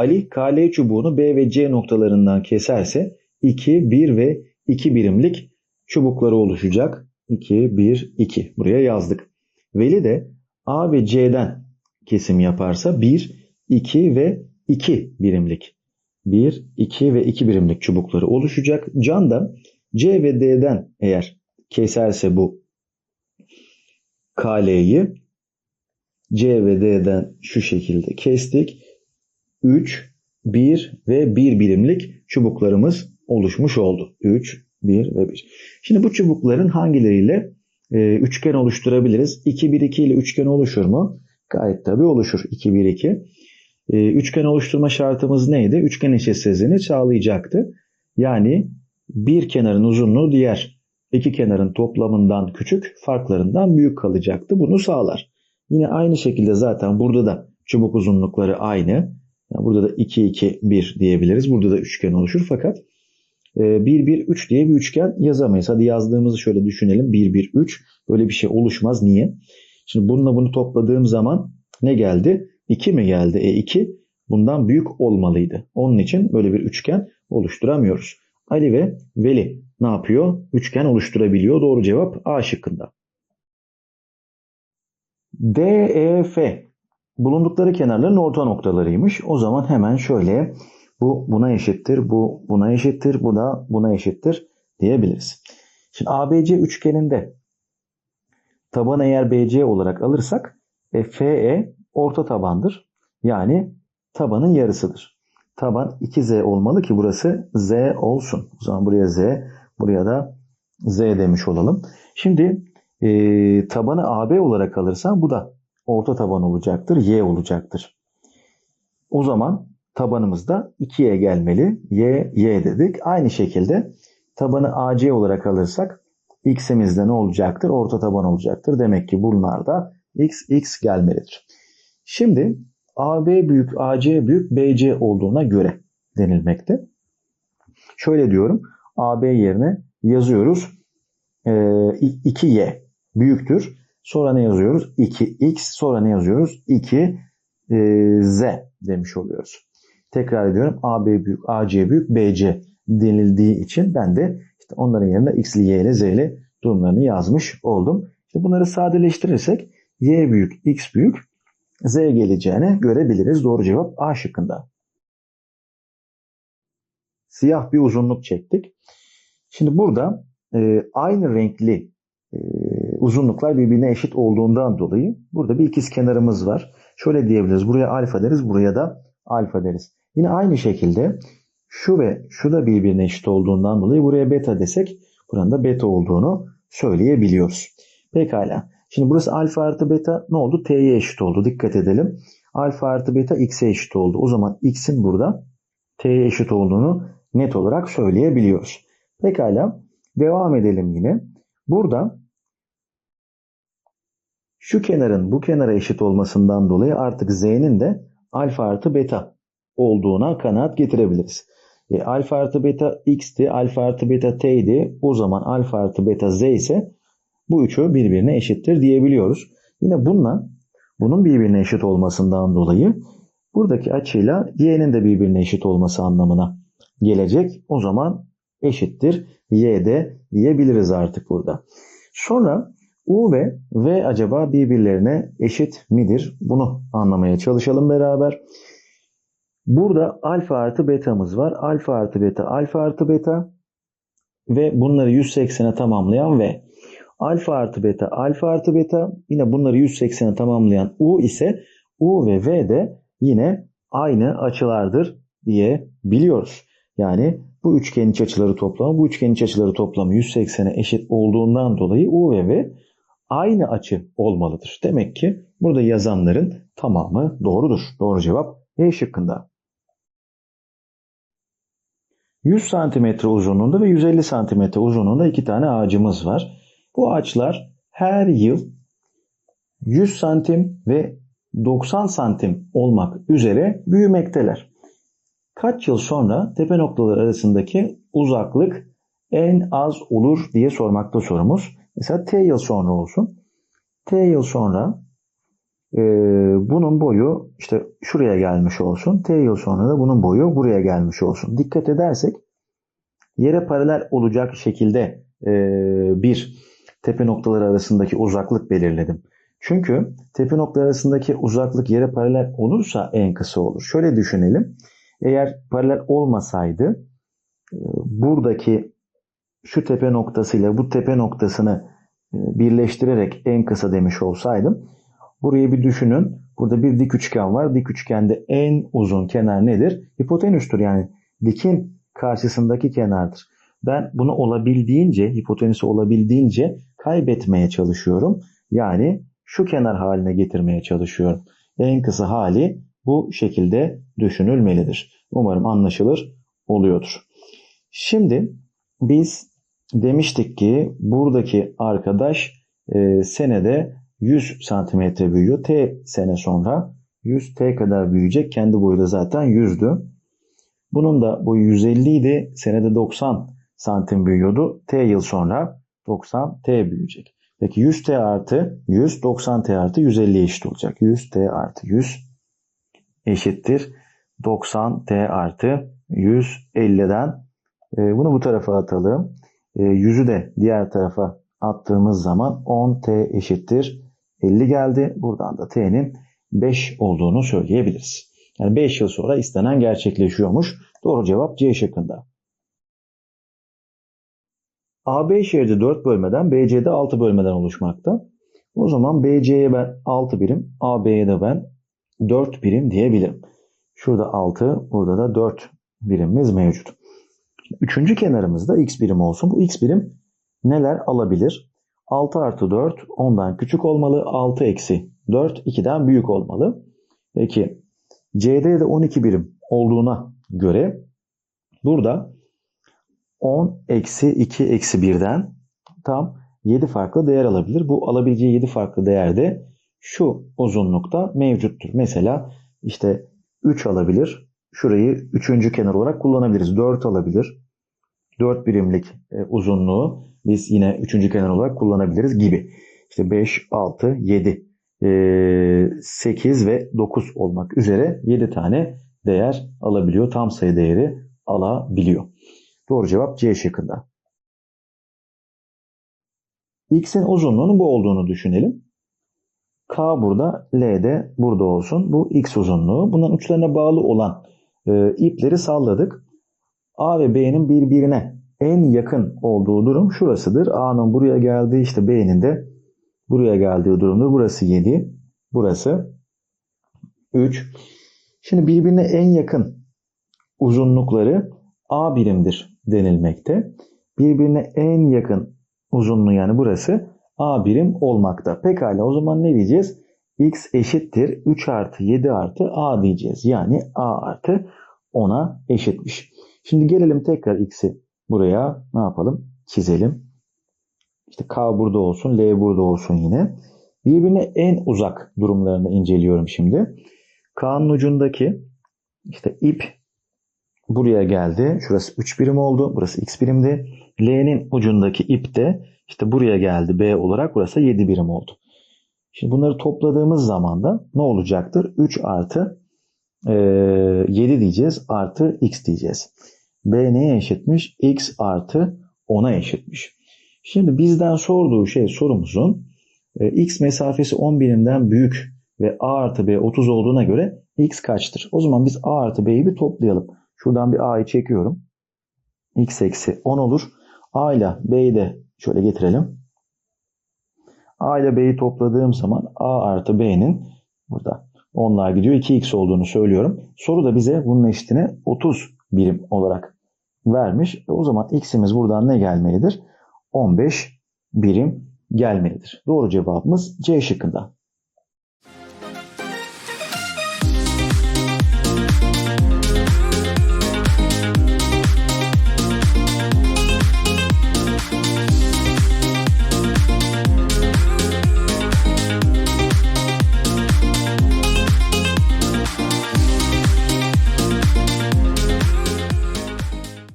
Ali KL çubuğunu B ve C noktalarından keserse 2, 1 ve 2 birimlik çubukları oluşacak. 2, 1, 2. Buraya yazdık. Veli de A ve C'den kesim yaparsa 1, 2 ve 2 birimlik. 1, 2 ve 2 birimlik çubukları oluşacak. Can da C ve D'den eğer keserse bu KL'yi C ve D'den şu şekilde kestik. 3, 1 ve 1 birimlik çubuklarımız oluşmuş oldu. 3, 1 ve 1. Şimdi bu çubukların hangileriyle e, üçgen oluşturabiliriz? 2, 1, 2 ile üçgen oluşur mu? Gayet tabii oluşur. 2, 1, 2. E, üçgen oluşturma şartımız neydi? Üçgen eşitsizliğini sağlayacaktı. Yani bir kenarın uzunluğu diğer iki kenarın toplamından küçük, farklarından büyük kalacaktı. Bunu sağlar. Yine aynı şekilde zaten burada da çubuk uzunlukları aynı. Yani burada da 2, 2, 1 diyebiliriz. Burada da üçgen oluşur fakat 1, 1, 3 diye bir üçgen yazamayız. Hadi yazdığımızı şöyle düşünelim. 1, 1, 3 böyle bir şey oluşmaz. Niye? Şimdi bununla bunu topladığım zaman ne geldi? 2 mi geldi? E 2 bundan büyük olmalıydı. Onun için böyle bir üçgen oluşturamıyoruz. Ali ve Veli ne yapıyor? Üçgen oluşturabiliyor. Doğru cevap A şıkkında. D, E, F bulundukları kenarların orta noktalarıymış. O zaman hemen şöyle bu buna eşittir, bu buna eşittir, bu da buna eşittir diyebiliriz. Şimdi ABC üçgeninde tabanı eğer BC olarak alırsak e, FE orta tabandır. Yani tabanın yarısıdır. Taban 2Z olmalı ki burası Z olsun. O zaman buraya Z, buraya da Z demiş olalım. Şimdi e, tabanı AB olarak alırsam bu da orta taban olacaktır. Y olacaktır. O zaman tabanımız da 2'ye gelmeli. Y, Y dedik. Aynı şekilde tabanı AC olarak alırsak x'imiz de ne olacaktır? Orta taban olacaktır. Demek ki bunlar da x, x gelmelidir. Şimdi AB büyük, AC büyük, BC olduğuna göre denilmekte. Şöyle diyorum. AB yerine yazıyoruz. E, 2y büyüktür. Sonra ne yazıyoruz? 2x. Sonra ne yazıyoruz? 2z demiş oluyoruz. Tekrar ediyorum. AB büyük, AC büyük, BC denildiği için ben de işte onların yerine x ile y ile z ile durumlarını yazmış oldum. İşte bunları sadeleştirirsek y büyük, x büyük, z geleceğini görebiliriz. Doğru cevap A şıkkında. Siyah bir uzunluk çektik. Şimdi burada e, aynı renkli e, uzunluklar birbirine eşit olduğundan dolayı burada bir ikiz kenarımız var. Şöyle diyebiliriz. Buraya alfa deriz, buraya da alfa deriz. Yine aynı şekilde şu ve şu da birbirine eşit olduğundan dolayı buraya beta desek buranın da beta olduğunu söyleyebiliyoruz. Pekala. Şimdi burası alfa artı beta ne oldu? T'ye eşit oldu. Dikkat edelim. Alfa artı beta x'e eşit oldu. O zaman x'in burada t'ye eşit olduğunu net olarak söyleyebiliyoruz. Pekala. Devam edelim yine. Burada şu kenarın bu kenara eşit olmasından dolayı artık z'nin de alfa artı beta olduğuna kanaat getirebiliriz. E, alfa artı beta x'ti, alfa artı beta t'ydi. O zaman alfa artı beta z ise bu üçü birbirine eşittir diyebiliyoruz. Yine bununla bunun birbirine eşit olmasından dolayı buradaki açıyla y'nin de birbirine eşit olması anlamına gelecek. O zaman eşittir y'de diyebiliriz artık burada. Sonra u ve v acaba birbirlerine eşit midir? Bunu anlamaya çalışalım beraber. Burada alfa artı betamız var. Alfa artı beta, alfa artı beta ve bunları 180'e tamamlayan v. Alfa artı beta, alfa artı beta yine bunları 180'e tamamlayan u ise u ve v de yine aynı açılardır diye biliyoruz. Yani bu üçgenin iç açıları toplamı bu üçgenin iç açıları toplamı 180'e eşit olduğundan dolayı u ve v aynı açı olmalıdır. Demek ki burada yazanların tamamı doğrudur. Doğru cevap E şıkkında. 100 cm uzunluğunda ve 150 cm uzunluğunda iki tane ağacımız var. Bu ağaçlar her yıl 100 santim ve 90 santim olmak üzere büyümekteler. Kaç yıl sonra tepe noktaları arasındaki uzaklık en az olur diye sormakta sorumuz. Mesela T yıl sonra olsun. T yıl sonra e, bunun boyu işte şuraya gelmiş olsun. T yıl sonra da bunun boyu buraya gelmiş olsun. Dikkat edersek yere paralel olacak şekilde e, bir tepe noktaları arasındaki uzaklık belirledim. Çünkü tepe noktaları arasındaki uzaklık yere paralel olursa en kısa olur. Şöyle düşünelim. Eğer paralel olmasaydı e, buradaki şu tepe noktasıyla bu tepe noktasını e, birleştirerek en kısa demiş olsaydım burayı bir düşünün. Burada bir dik üçgen var. Dik üçgende en uzun kenar nedir? Hipotenüstür yani dikin karşısındaki kenardır. Ben bunu olabildiğince, hipotenüsü olabildiğince kaybetmeye çalışıyorum. Yani şu kenar haline getirmeye çalışıyorum. En kısa hali bu şekilde düşünülmelidir. Umarım anlaşılır oluyordur. Şimdi biz demiştik ki buradaki arkadaş e, senede 100 santimetre büyüyor. T sene sonra 100 T kadar büyüyecek. Kendi boyu da zaten 100'dü. Bunun da boyu 150 idi. Senede 90 santim büyüyordu. T yıl sonra 90 T büyüyecek. Peki 100 T artı 100 90 T artı 150 eşit olacak. 100 T artı 100 eşittir 90 T artı 150'den e, bunu bu tarafa atalım. E, 100'ü de diğer tarafa attığımız zaman 10 T eşittir 50 geldi. Buradan da T'nin 5 olduğunu söyleyebiliriz. Yani 5 yıl sonra istenen gerçekleşiyormuş. Doğru cevap C şıkkında. AB şeridi 4 bölmeden BC'de 6 bölmeden oluşmakta. O zaman BC'ye ben 6 birim, AB'ye de ben 4 birim diyebilirim. Şurada 6, burada da 4 birimimiz mevcut. Üçüncü kenarımızda x birim olsun. Bu x birim neler alabilir? 6 artı 4 10'dan küçük olmalı. 6 eksi 4 2'den büyük olmalı. Peki CD de 12 birim olduğuna göre burada 10 eksi 2 eksi 1'den tam 7 farklı değer alabilir. Bu alabileceği 7 farklı değerde şu uzunlukta mevcuttur. Mesela işte 3 alabilir. Şurayı 3. kenar olarak kullanabiliriz. 4 alabilir. 4 birimlik e, uzunluğu biz yine 3. kenar olarak kullanabiliriz gibi. İşte 5, 6, 7, 8 ve 9 olmak üzere 7 tane değer alabiliyor. Tam sayı değeri alabiliyor. Doğru cevap C şıkkında. X'in uzunluğunun bu olduğunu düşünelim. K burada, L de burada olsun. Bu X uzunluğu. Bunların uçlarına bağlı olan e, ipleri salladık. A ve B'nin birbirine en yakın olduğu durum şurasıdır. A'nın buraya geldiği işte B'nin de buraya geldiği durumdur. Burası 7. Burası 3. Şimdi birbirine en yakın uzunlukları A birimdir denilmekte. Birbirine en yakın uzunluğu yani burası A birim olmakta. Pekala o zaman ne diyeceğiz? X eşittir 3 artı 7 artı A diyeceğiz. Yani A artı 10'a eşitmiş. Şimdi gelelim tekrar X'i buraya ne yapalım? Çizelim. İşte K burada olsun, L burada olsun yine. Birbirine en uzak durumlarını inceliyorum şimdi. K'nın ucundaki işte ip buraya geldi. Şurası 3 birim oldu. Burası x birimdi. L'nin ucundaki ip de işte buraya geldi B olarak. Burası 7 birim oldu. Şimdi bunları topladığımız zaman da ne olacaktır? 3 artı e, 7 diyeceğiz. Artı x diyeceğiz. B neye eşitmiş? x artı 10'a eşitmiş. Şimdi bizden sorduğu şey sorumuzun e, x mesafesi 10 birimden büyük ve a artı b 30 olduğuna göre x kaçtır? O zaman biz a artı b'yi bir toplayalım. Şuradan bir a'yı çekiyorum. x eksi 10 olur. a ile b'yi de şöyle getirelim. A ile b'yi topladığım zaman a artı b'nin burada onlar gidiyor 2x olduğunu söylüyorum. Soru da bize bunun eşitini 30 birim olarak vermiş. E o zaman x'imiz buradan ne gelmelidir? 15 birim gelmelidir. Doğru cevabımız C şıkkında.